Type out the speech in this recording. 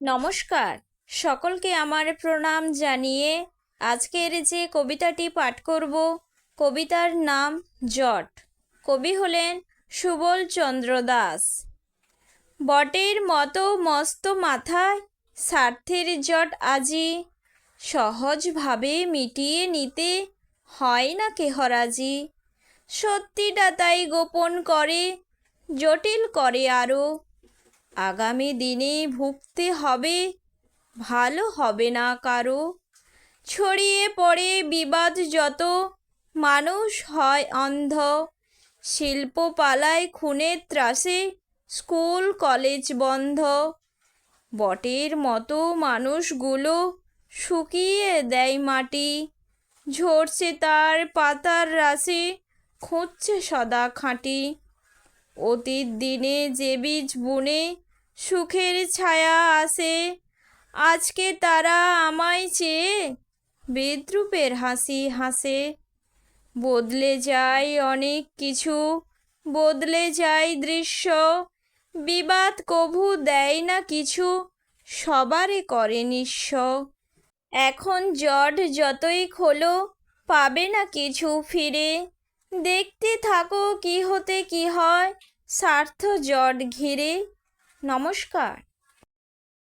নমস্কার। সকলকে আমার প্রণাম জানিয়ে আজকের যে কবিতাটি পাঠ করব, কবিতার নাম জট। কবি হলেন সুবল চন্দ্র দাস। বটের মতো মস্ত মাথায় স্বার্থের জট আজি, সহজভাবে মিটিয়ে নিতে হয় না কেহরাজি সত্যিটা তাই গোপন করে, জটিল করে আরও আগামী দিনে ভুগতে হবে, ভালো হবে না কারও। ছড়িয়ে পড়ে বিবাদ যত, মানুষ হয় অন্ধ। শিল্প পালায় খুনের ত্রাসে স্কুল, কলেজ বন্ধ। বটের মতো মানুষগুলো শুকিয়ে দেয় মাটি। ঝরছে তার পাতার রাশে খুঁজছে সদা খাঁটি। অতীত দিনে যে বীজ বুনে সুখের ছায়া আসে আজকে তারা আমায় চেয়ে বিদ্রুপের হাসি হাসে। বদলে যায় অনেক কিছু, বদলে যায় দৃশ্য। বিবাদ কভু দেয় না কিছু, সবারে করে নিঃস্ব। এখন জট যতই খোলো, পাবে না কিছু ফিরে। দেখতে থাকো কি হতে কি হয়, স্বার্থ জট ঘিরে। নমস্কার।